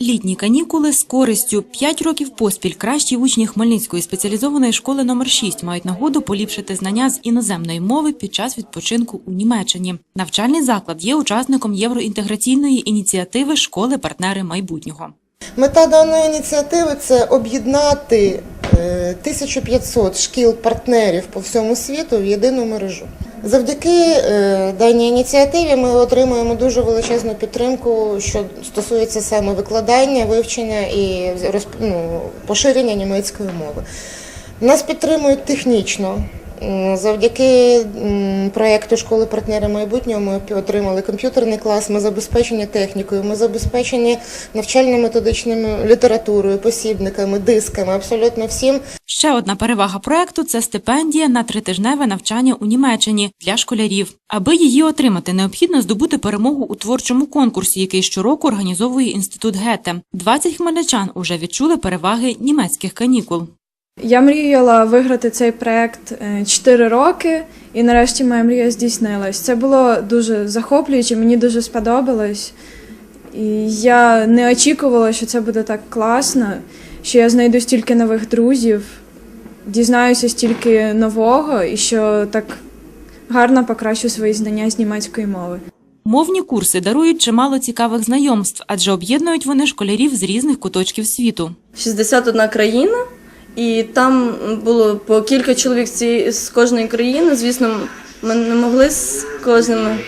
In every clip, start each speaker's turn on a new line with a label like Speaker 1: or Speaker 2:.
Speaker 1: Літні канікули з користю. П'ять років поспіль кращі учні Хмельницької спеціалізованої школи номер 6 мають нагоду поліпшити знання з іноземної мови під час відпочинку у Німеччині. Навчальний заклад є учасником євроінтеграційної ініціативи школи партнери майбутнього.
Speaker 2: Мета даної ініціативи це об'єднати е, 1500 шкіл-партнерів по всьому світу в єдину мережу. Завдяки е, даній ініціативі ми отримуємо дуже величезну підтримку, що стосується саме викладання, вивчення і ну, поширення німецької мови. Нас підтримують технічно. Завдяки проєкту школи партнери майбутнього ми отримали комп'ютерний клас, ми забезпечені технікою, ми забезпечені навчально-методичною літературою, посібниками, дисками, абсолютно всім.
Speaker 1: Ще одна перевага проекту це стипендія на тритижневе навчання у Німеччині для школярів. Аби її отримати, необхідно здобути перемогу у творчому конкурсі, який щороку організовує інститут Гете. 20 хмельничан уже відчули переваги німецьких канікул.
Speaker 3: Я мріяла виграти цей проект 4 роки, і нарешті моя мрія здійснилась. Це було дуже захоплююче, мені дуже сподобалось. І я не очікувала, що це буде так класно, що я знайду стільки нових друзів, дізнаюся стільки нового і що так гарно покращу свої знання з німецької мови.
Speaker 1: Мовні курси дарують чимало цікавих знайомств, адже об'єднують вони школярів з різних куточків світу.
Speaker 4: 61 країна, і там було по кілька чоловік з кожної країни. Звісно, ми не могли з кожними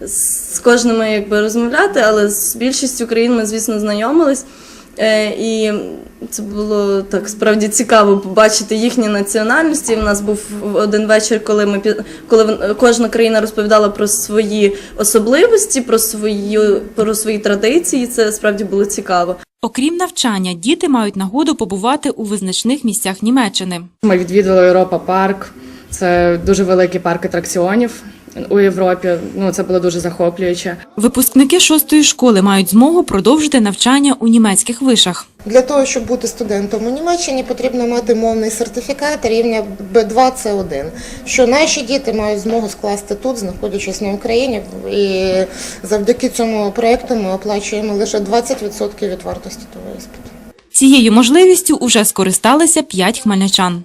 Speaker 4: з кожними якби розмовляти, але з більшістю країн ми, звісно, знайомились. Е, І це було так справді цікаво побачити їхні національності. У нас був один вечір, коли ми коли кожна країна розповідала про свої особливості, про свої про свої традиції. Це справді було цікаво.
Speaker 1: Окрім навчання, діти мають нагоду побувати у визначних місцях Німеччини.
Speaker 5: Ми відвідали Європа парк. Це дуже великий парк атракціонів у Європі. Ну це було дуже захоплююче.
Speaker 1: Випускники шостої школи мають змогу продовжити навчання у німецьких вишах.
Speaker 2: Для того, щоб бути студентом у Німеччині, потрібно мати мовний сертифікат рівня B2 C1, що наші діти мають змогу скласти тут, знаходячись на Україні. І завдяки цьому проєкту ми оплачуємо лише 20% від вартості того іспиту.
Speaker 1: Цією можливістю уже скористалися п'ять хмельничан.